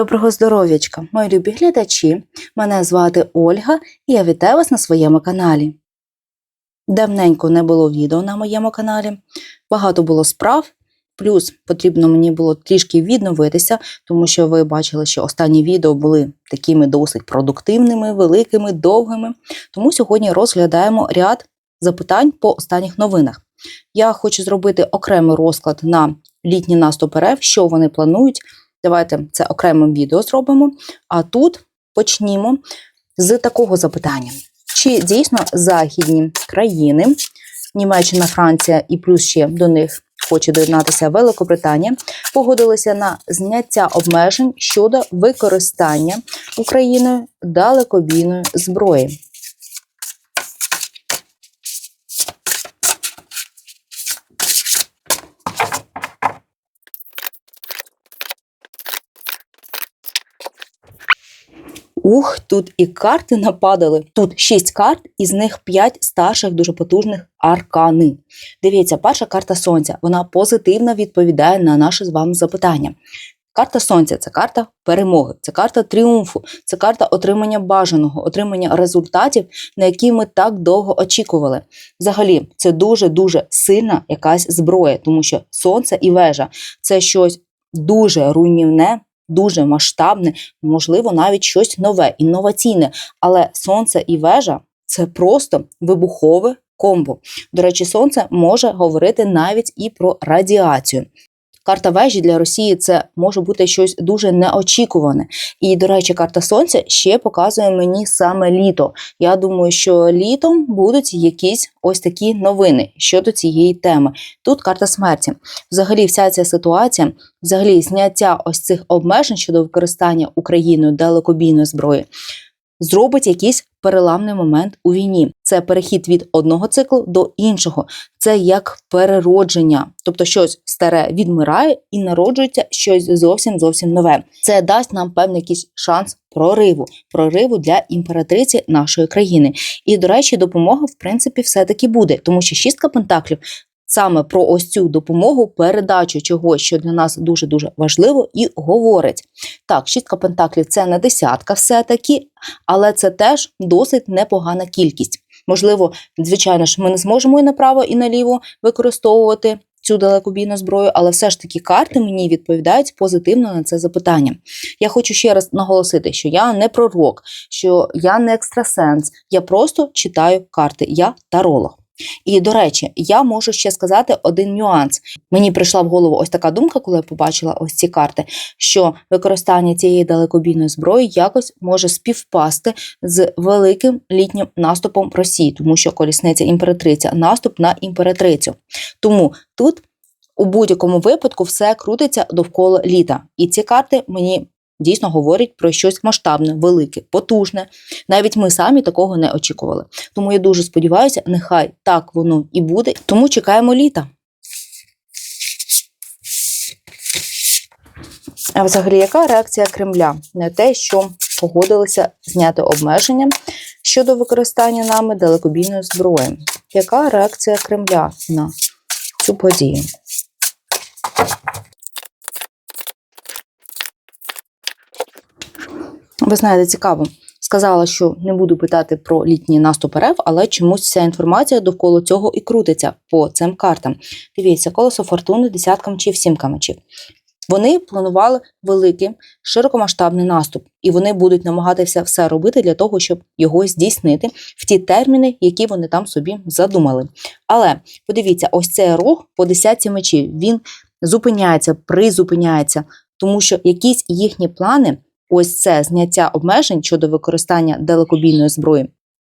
Доброго здоров'ячка, мої любі глядачі. Мене звати Ольга і я вітаю вас на своєму каналі. Давненько не було відео на моєму каналі, багато було справ, плюс потрібно мені було трішки відновитися, тому що ви бачили, що останні відео були такими досить продуктивними, великими, довгими. Тому сьогодні розглядаємо ряд запитань по останніх новинах. Я хочу зробити окремий розклад на літній наступ РФ, що вони планують. Давайте це окремим відео зробимо. А тут почнімо з такого запитання: чи дійсно західні країни, Німеччина, Франція і плюс ще до них хоче доєднатися Великобританія, погодилися на зняття обмежень щодо використання Україною далекобійної зброї? Ух, тут і карти нападали. Тут шість карт, із них п'ять старших дуже потужних аркани. Дивіться, перша карта сонця. Вона позитивно відповідає на наше з вами запитання. Карта сонця це карта перемоги, це карта тріумфу, це карта отримання бажаного, отримання результатів, на які ми так довго очікували. Взагалі, це дуже дуже сильна якась зброя, тому що сонце і вежа це щось дуже руйнівне, дуже масштабне, можливо, навіть щось нове, інноваційне. Але сонце і вежа це просто вибухове комбо. До речі, сонце може говорити навіть і про радіацію. Карта вежі для Росії це може бути щось дуже неочікуване. І, до речі, карта сонця ще показує мені саме літо. Я думаю, що літом будуть якісь ось такі новини щодо цієї теми. Тут карта смерті. Взагалі, вся ця ситуація, взагалі, зняття ось цих обмежень щодо використання Україною далекобійної зброї. Зробить якийсь переламний момент у війні. Це перехід від одного циклу до іншого. Це як переродження, тобто щось старе відмирає і народжується щось зовсім зовсім нове. Це дасть нам певний якийсь шанс прориву, прориву для імператриці нашої країни. І, до речі, допомога в принципі все-таки буде, тому що шістка пентаклів. Саме про ось цю допомогу, передачу чогось, що для нас дуже дуже важливо, і говорить. Так, шістка пентаклів це не десятка, все-таки, але це теж досить непогана кількість. Можливо, звичайно ж, ми не зможемо і направо, і наліво використовувати цю далекобійну зброю, але все ж таки карти мені відповідають позитивно на це запитання. Я хочу ще раз наголосити, що я не пророк, що я не екстрасенс, я просто читаю карти, я таролог. І до речі, я можу ще сказати один нюанс. Мені прийшла в голову ось така думка, коли я побачила ось ці карти, що використання цієї далекобійної зброї якось може співпасти з великим літнім наступом Росії, тому що колісниця імператриця, наступ на імператрицю. Тому тут у будь-якому випадку все крутиться довкола літа. І ці карти мені дійсно говорять про щось масштабне, велике, потужне. Навіть ми самі такого не очікували. Тому я дуже сподіваюся, нехай так воно і буде. Тому чекаємо літа. А взагалі, яка реакція Кремля на те, що погодилися зняти обмеження щодо використання нами далекобійної зброї? Яка реакція Кремля на цю подію? Ви знаєте, цікаво. Сказала, що не буду питати про літній наступ РФ, але чомусь вся інформація довкола цього і крутиться по цим картам. Дивіться, колесо фортуни, десятка мечів, сімка мечів. Вони планували великий широкомасштабний наступ, і вони будуть намагатися все робити для того, щоб його здійснити в ті терміни, які вони там собі задумали. Але подивіться, ось цей рух по десятці мечів він зупиняється, призупиняється, тому що якісь їхні плани ось це зняття обмежень щодо використання далекобійної зброї.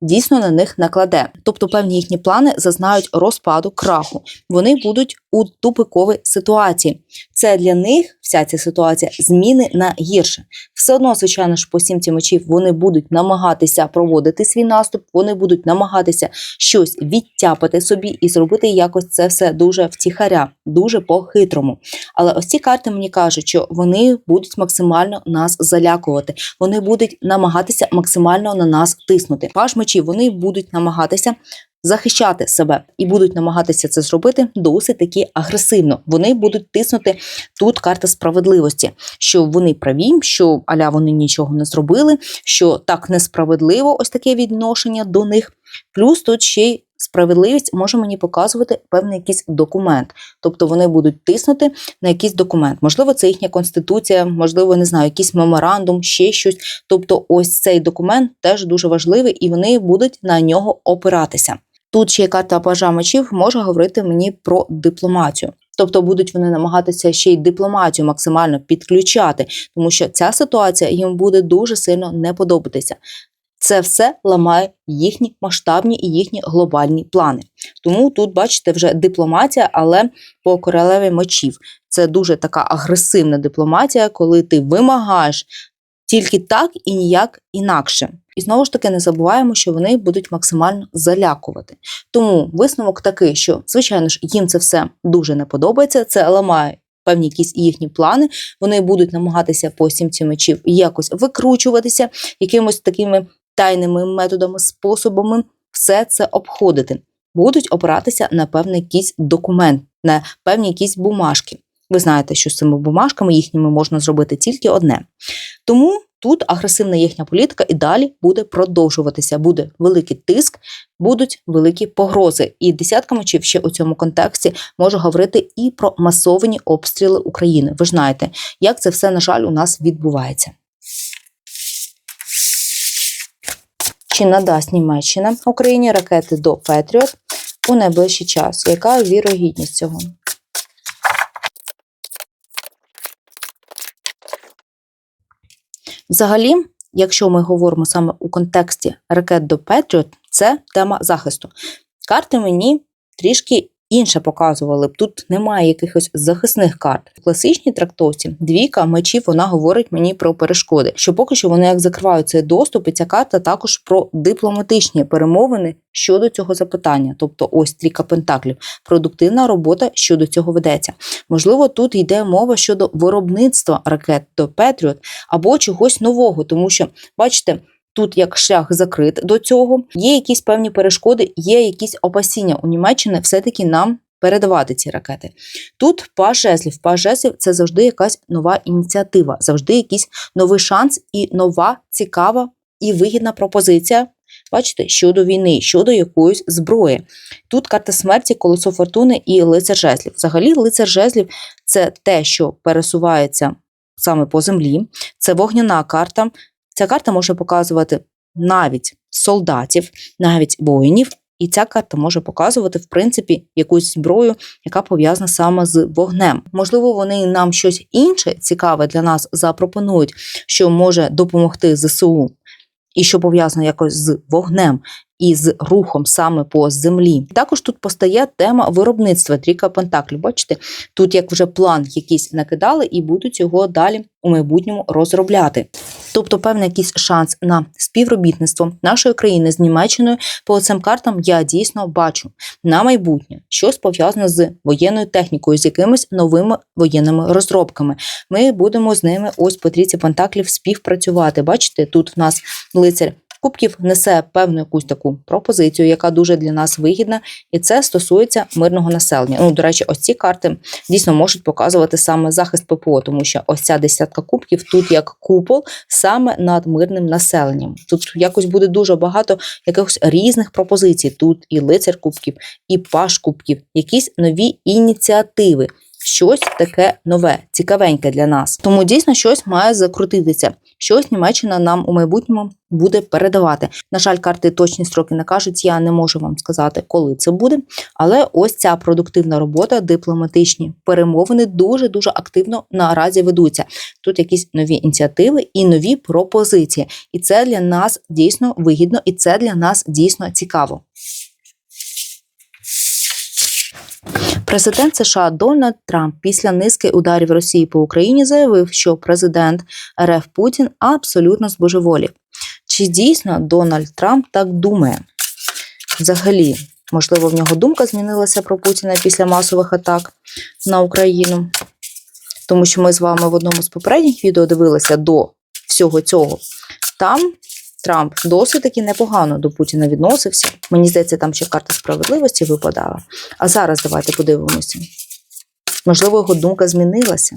Дійсно на них накладе, тобто певні їхні плани зазнають розпаду краху. Вони будуть у тупиковій ситуації. Це для них вся ця ситуація зміни на гірше. Все одно, звичайно ж, по сімці мечів вони будуть намагатися проводити свій наступ, вони будуть намагатися щось відтяпати собі і зробити якось це все дуже втіхаря, дуже по-хитрому. Але ось ці карти мені кажуть, що вони будуть максимально нас залякувати, вони будуть намагатися максимально на нас тиснути. Паж мечів вони будуть намагатися захищати себе і будуть намагатися це зробити досить таки агресивно. Вони будуть тиснути тут карта справедливості, що вони праві, що аля вони нічого не зробили, що так несправедливо ось таке відношення до них. Плюс тут ще й справедливість може мені показувати певний якийсь документ. Тобто вони будуть тиснути на якийсь документ. Можливо, це їхня конституція, можливо, не знаю, якийсь меморандум, ще щось. Тобто, ось цей документ теж дуже важливий, і вони будуть на нього опиратися. Тут ще карта пажа мечів може говорити мені про дипломатію. Тобто будуть вони намагатися ще й дипломатію максимально підключати, тому що ця ситуація їм буде дуже сильно не подобатися. Це все ламає їхні масштабні і їхні глобальні плани. Тому тут, бачите, вже дипломатія, але по королеві мечів. Це дуже така агресивна дипломатія, коли ти вимагаєш тільки так і ніяк інакше. І знову ж таки не забуваємо, що вони будуть максимально залякувати. Тому висновок такий, що, звичайно ж, їм це все дуже не подобається, це ламає. Певні якісь їхні плани, вони будуть намагатися по сімці мечів якось викручуватися, якимось такими тайними методами, способами все це обходити. Будуть опиратися на певний якийсь документ, на певні якісь бумажки. Ви знаєте, що з цими бумажками їхніми можна зробити тільки одне. Тому тут агресивна їхня політика і далі буде продовжуватися. Буде великий тиск, будуть великі погрози. І десятка мечів ще у цьому контексті може говорити і про масовані обстріли України. Ви ж знаєте, як це все, на жаль, у нас відбувається. Чи надасть Німеччина Україні ракети до Петріот у найближчий час? Яка вірогідність цього? Взагалі, якщо ми говоримо саме у контексті ракет до Петріот, це тема захисту. Карти мені трішки інше показували б. Тут немає якихось захисних карт. В класичній трактовці двійка мечів вона говорить мені про перешкоди, що поки що вони як закривають цей доступ, і ця карта також про дипломатичні перемовини щодо цього запитання. Тобто, ось трійка пентаклів, продуктивна робота щодо цього ведеться. Можливо, тут йде мова щодо виробництва ракет до Петріот або чогось нового, тому що бачите. Тут як шлях закрит до цього, є якісь певні перешкоди, є якісь опасіння у Німеччини все-таки нам передавати ці ракети. Тут паж жезлів. Паж жезлів – це завжди якась нова ініціатива, завжди якийсь новий шанс і нова, цікава і вигідна пропозиція. Бачите, щодо війни, щодо якоїсь зброї. Тут карта смерті, колесо фортуни і лицар жезлів. Взагалі, лицар жезлів це те, що пересувається саме по землі, це вогняна карта. Ця карта може показувати навіть солдатів, навіть воїнів, і ця карта може показувати, в принципі, якусь зброю, яка пов'язана саме з вогнем. Можливо, вони нам щось інше цікаве для нас запропонують, що може допомогти ЗСУ, і що пов'язано якось з вогнем. І з рухом саме по землі. Також тут постає тема виробництва трійка Пентаклів. Бачите, тут як вже план якийсь накидали, і будуть його далі у майбутньому розробляти. Тобто, певний якийсь шанс на співробітництво нашої країни з Німеччиною по цим картам я дійсно бачу на майбутнє щось пов'язане з воєнною технікою, з якимись новими воєнними розробками. Ми будемо з ними ось по трійці Пентаклів співпрацювати. Бачите, тут в нас лицар Кубків несе певну якусь таку пропозицію, яка дуже для нас вигідна, і це стосується мирного населення. Ну, до речі, ось ці карти дійсно можуть показувати саме захист ППО, тому що ось ця десятка кубків тут як купол саме над мирним населенням. Тут якось буде дуже багато якихось різних пропозицій. Тут і лицар кубків, і паш кубків, якісь нові ініціативи. Щось таке нове, цікавеньке для нас. Тому дійсно щось має закрутитися. Щось Німеччина нам у майбутньому буде передавати. На жаль, карти точні строки не кажуть. Я не можу вам сказати, коли це буде. Але ось ця продуктивна робота, дипломатичні перемовини дуже дуже активно наразі ведуться. Тут якісь нові ініціативи і нові пропозиції. І це для нас дійсно вигідно, і це для нас дійсно цікаво. Президент США Дональд Трамп після низки ударів Росії по Україні заявив, що президент РФ Путін абсолютно збожеволів. Чи дійсно Дональд Трамп так думає? Взагалі, можливо, в нього думка змінилася про Путіна після масових атак на Україну, тому що ми з вами в одному з попередніх відео дивилися до всього цього. Там Трамп досить таки непогано до Путіна відносився. Мені здається, там ще карта справедливості випадала. А зараз давайте подивимося. Можливо, його думка змінилася.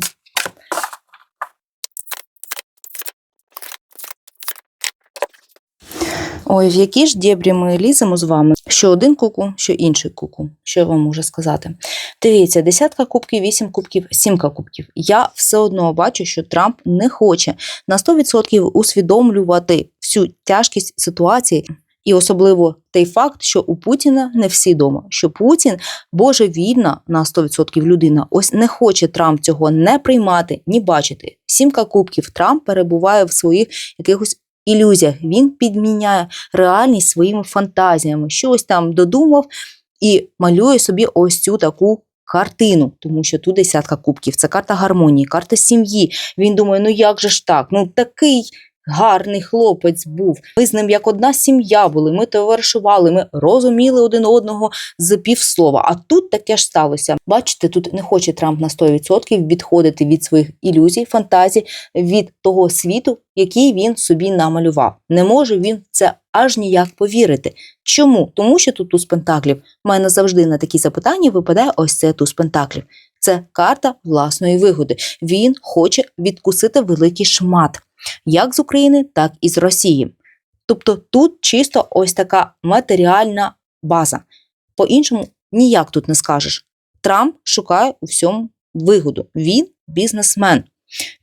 Ой, в які ж дєбрі ми ліземо з вами? Що один куку, що інший куку. Що я вам можу сказати? Дивіться, десятка кубків, вісім кубків, сімка кубків. Я все одно бачу, що Трамп не хоче на 100% усвідомлювати всю тяжкість ситуації. І особливо той факт, що у Путіна не всі дома, що Путін божевільна на 100% людина. Ось не хоче Трамп цього не приймати, ні бачити. Сімка кубків Трамп перебуває в своїх якихось ілюзіях. Він підміняє реальність своїми фантазіями, щось там додумав і малює собі ось цю таку. Картину, тому що тут десятка кубків, це карта гармонії, карта сім'ї. Він думає, ну як же ж так? Ну такий гарний хлопець був. Ми з ним як одна сім'я були, ми товаришували, ми розуміли один одного з півслова. А тут таке ж сталося. Бачите, тут не хоче Трамп на 100% відходити від своїх ілюзій, фантазій, від того світу, який він собі намалював. Не може він це аж ніяк повірити. Чому? Тому що тут туз пентаклів. У мене завжди на такі запитання випадає ось це туз пентаклів. Це карта власної вигоди. Він хоче відкусити великий шмат як з України, так і з Росії. Тобто тут чисто ось така матеріальна база. По-іншому ніяк тут не скажеш. Трамп шукає у всьому вигоду. Він бізнесмен.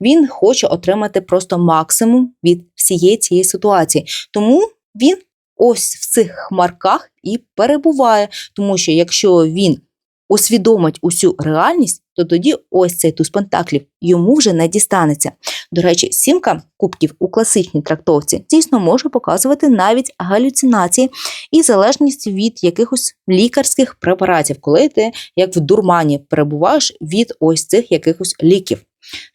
Він хоче отримати просто максимум від всієї цієї ситуації. Тому він ось в цих хмарках і перебуває. Тому що якщо він усвідомить усю реальність, то тоді ось цей туз пентаклів йому вже не дістанеться. До речі, сімка кубків у класичній трактовці дійсно може показувати навіть галюцинації і залежність від якихось лікарських препаратів, коли ти як в дурмані перебуваєш від ось цих якихось ліків.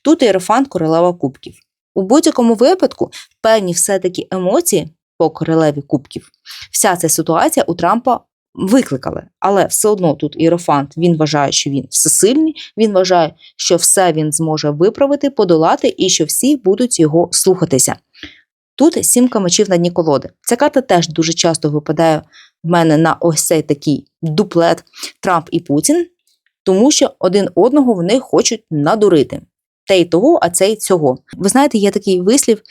Тут іерофант королева кубків. У будь-якому випадку певні все-таки емоції по королеві кубків. Вся ця ситуація у Трампа викликали. Але все одно тут іерофант він вважає, що він всесильний, він вважає, що все він зможе виправити, подолати і що всі будуть його слухатися. Тут сімка мечів на дні колоди. Ця карта теж дуже часто випадає в мене на ось цей такий дуплет Трамп і Путін, тому що один одного вони хочуть надурити. Те й того, а це й цього. Ви знаєте, є такий вислів: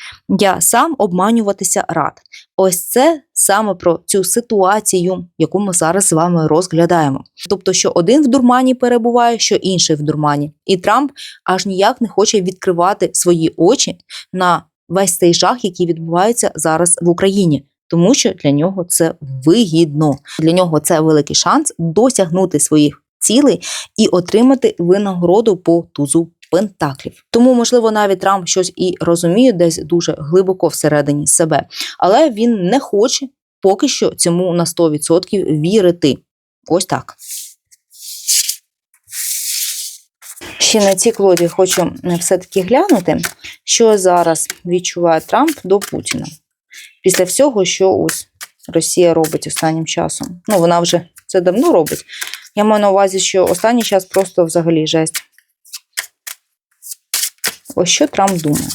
я сам обманюватися рад. Ось це саме про цю ситуацію, яку ми зараз з вами розглядаємо. Тобто, що один в дурмані перебуває, що інший в дурмані, і Трамп аж ніяк не хоче відкривати свої очі на весь цей жах, який відбувається зараз в Україні. Тому що для нього це вигідно. Для нього це великий шанс досягнути своїх цілей і отримати винагороду по тузу пентаклів. Тому, можливо, навіть Трамп щось і розуміє десь дуже глибоко всередині себе, але він не хоче поки що цьому на 100% вірити. Ось так. Ще на цій колоді хочу все-таки глянути, що зараз відчуває Трамп до Путіна. Після всього, що ось Росія робить останнім часом. Ну, вона вже це давно робить. Я маю на увазі, що останній час просто взагалі жесть. Ось що Трамп думає.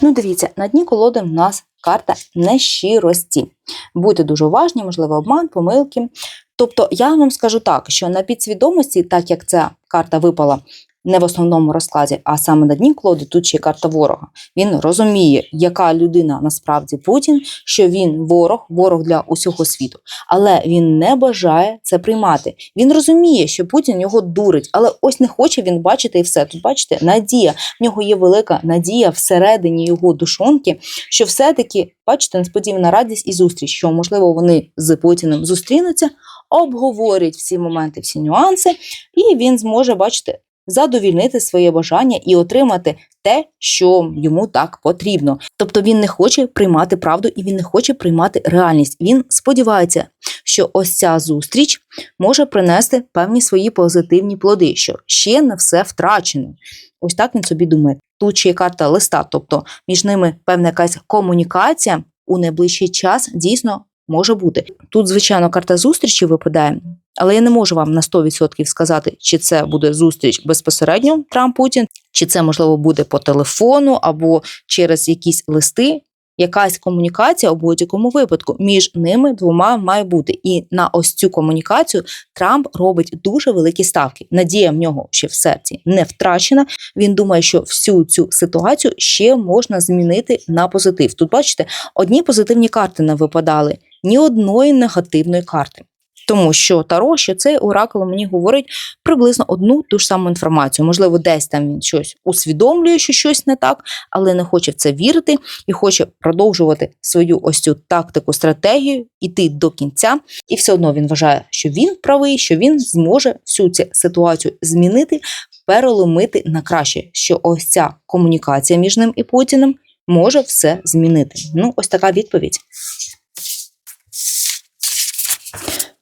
Ну, дивіться, на дні колоди в нас карта нещирості. Будьте дуже уважні, можливо, обман, помилки. Тобто, я вам скажу так, що на підсвідомості, так як ця карта випала не в основному розкладі, а саме на дні колоди, тут ще карта ворога. Він розуміє, яка людина насправді Путін, що він ворог, ворог для усього світу. Але він не бажає це приймати. Він розуміє, що Путін його дурить, але ось не хоче він бачити і все. Тут бачите, надія. В нього є велика надія всередині його душонки, що все-таки, бачите, несподівана радість і зустріч, що можливо вони з Путіним зустрінуться. Обговорять всі моменти, всі нюанси, і він зможе бачити задовільнити своє бажання і отримати те, що йому так потрібно. Тобто він не хоче приймати правду і він не хоче приймати реальність. Він сподівається, що ось ця зустріч може принести певні свої позитивні плоди, що ще не все втрачено. Ось так він собі думає. Тут ще є карта листа, тобто між ними певна якась комунікація у найближчий час дійсно може бути. Тут, звичайно, карта зустрічі випадає, але я не можу вам на 100% сказати, чи це буде зустріч безпосередньо Трамп Путін, чи це можливо буде по телефону або через якісь листи. Якась комунікація у будь-якому випадку між ними двома має бути. І на ось цю комунікацію Трамп робить дуже великі ставки. Надія в нього ще в серці не втрачена. Він думає, що всю цю ситуацію ще можна змінити на позитив. Тут бачите, одні позитивні карти не випадали, ні одної негативної карти. Тому що Таро, що цей оракул мені говорить приблизно одну ту ж саму інформацію. Можливо, десь там він щось усвідомлює, що щось не так, але не хоче в це вірити і хоче продовжувати свою ось цю тактику, стратегію, іти до кінця. І все одно він вважає, що він правий, що він зможе всю цю ситуацію змінити, переломити на краще. Що ось ця комунікація між ним і Путіним може все змінити. Ну, ось така відповідь.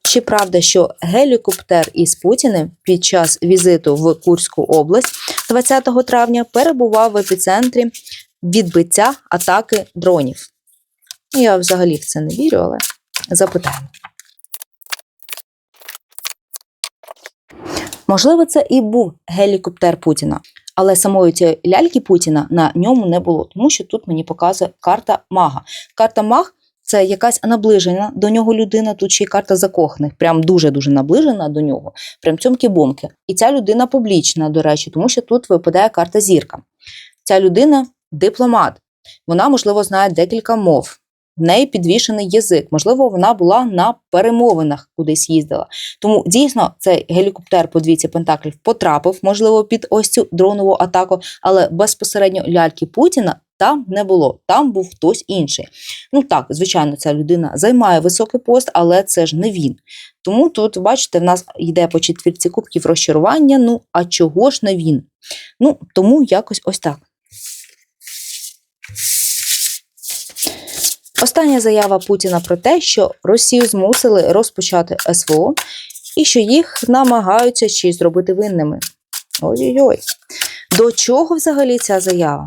Чи правда, що гелікоптер із Путіним під час візиту в Курську область 20 травня перебував в епіцентрі відбиття атаки дронів? Я взагалі в це не вірю, але запитаємо. Можливо, це і був гелікоптер Путіна, але самої цієї ляльки Путіна на ньому не було, тому що тут мені показує карта мага. Карта маг це якась наближена до нього людина, тут ще й карта закоханих, прям дуже-дуже наближена до нього, прям цьомки-бомки. І ця людина публічна, до речі, тому що тут випадає карта зірка. Ця людина дипломат. Вона, можливо, знає декілька мов. В неї підвішений язик, можливо, вона була на перемовинах кудись їздила. Тому дійсно цей гелікоптер по двійці Пентаклів потрапив, можливо, під ось цю дронову атаку, але безпосередньо ляльки Путіна там не було, там був хтось інший. Ну так, звичайно, ця людина займає високий пост, але це ж не він. Тому тут, бачите, в нас йде по четвірці кубків розчарування. Ну, а чого ж не він? Ну, тому якось ось так. Остання заява Путіна про те, що Росію змусили розпочати СВО і що їх намагаються ще зробити винними. Ой-ой-ой. До чого взагалі ця заява?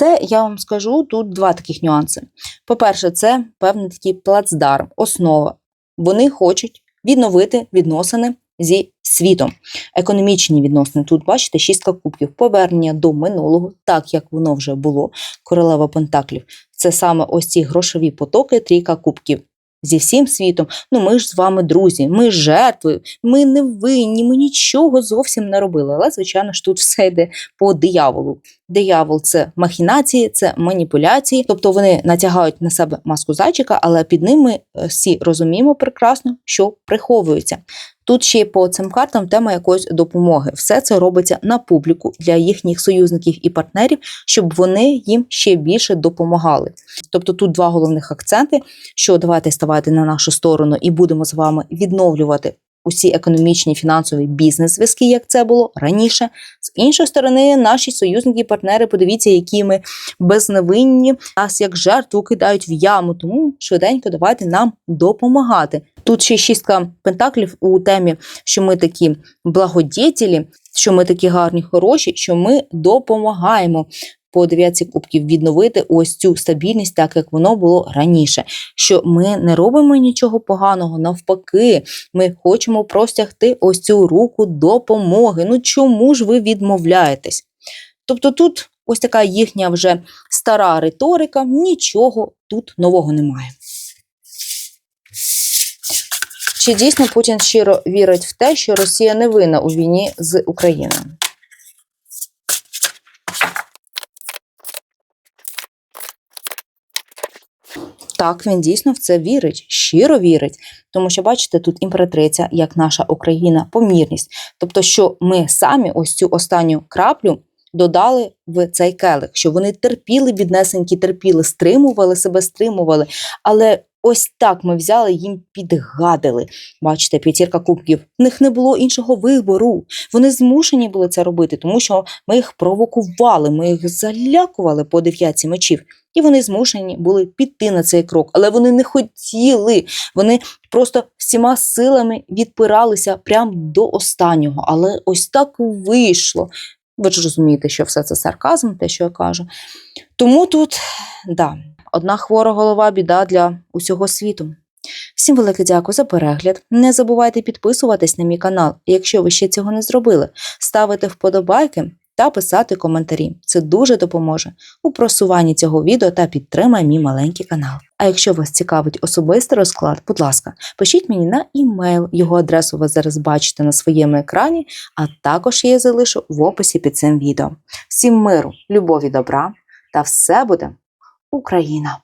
Це я вам скажу тут два таких нюанси. По-перше, це певний такий плацдарм, основа. Вони хочуть відновити відносини зі світом. Економічні відносини. Тут, бачите, шістка кубків, повернення до минулого, так як воно вже було, королева Пентаклів. Це саме ось ці грошові потоки, трійка кубків. Зі всім світом, ну ми ж з вами друзі, ми жертви, ми не винні, ми нічого зовсім не робили. Але, звичайно ж, тут все йде по дияволу. Диявол це махінації, це маніпуляції, тобто вони натягають на себе маску зайчика, але під ними е, всі розуміємо прекрасно, що приховується. Тут ще й по цим картам тема якоїсь допомоги. Все це робиться на публіку для їхніх союзників і партнерів, щоб вони їм ще більше допомагали. Тобто тут два головних акценти: що давайте ставати на нашу сторону і будемо з вами відновлювати усі економічні, фінансові бізнес-зв'язки, як це було раніше. З іншої сторони, наші союзники партнери, подивіться, які ми безневинні, нас як жертву кидають в яму. Тому швиденько давайте нам допомагати. Тут ще шістка пентаклів у темі, що ми такі благодетелі, що ми такі гарні, хороші, що ми допомагаємо. По дев'ятці кубків відновити ось цю стабільність, так як воно було раніше. Що ми не робимо нічого поганого, навпаки, ми хочемо простягти ось цю руку допомоги. Ну чому ж ви відмовляєтесь? Тобто тут ось така їхня вже стара риторика, нічого тут нового немає. Чи дійсно Путін щиро вірить в те, що Росія не винна у війні з Україною? Так, він дійсно в це вірить, щиро вірить. Тому що, бачите, тут імператриця, як наша Україна, помірність. Тобто, що ми самі ось цю останню краплю додали в цей келих, що вони терпіли, біднесенькі, терпіли, стримували себе, стримували. Але ось так ми взяли їм підгадили. Бачите, п'ятірка кубків. В них не було іншого вибору. Вони змушені були це робити, тому що ми їх провокували, ми їх залякували по дев'ятці мечів. І вони змушені були піти на цей крок, але вони не хотіли. Вони просто всіма силами відпиралися прямо до останнього. Але ось так вийшло. Ви ж розумієте, що все це сарказм, те, що я кажу. Тому тут, да, одна хвора голова біда для усього світу. Всім велике дякую за перегляд. Не забувайте підписуватись на мій канал, якщо ви ще цього не зробили, ставити вподобайки та писати коментарі. Це дуже допоможе у просуванні цього відео та підтримає мій маленький канал. А якщо вас цікавить особистий розклад, будь ласка, пишіть мені на імейл. Його адресу ви зараз бачите на своєму екрані, а також я залишу в описі під цим відео. Всім миру, любові, добра та все буде Україна!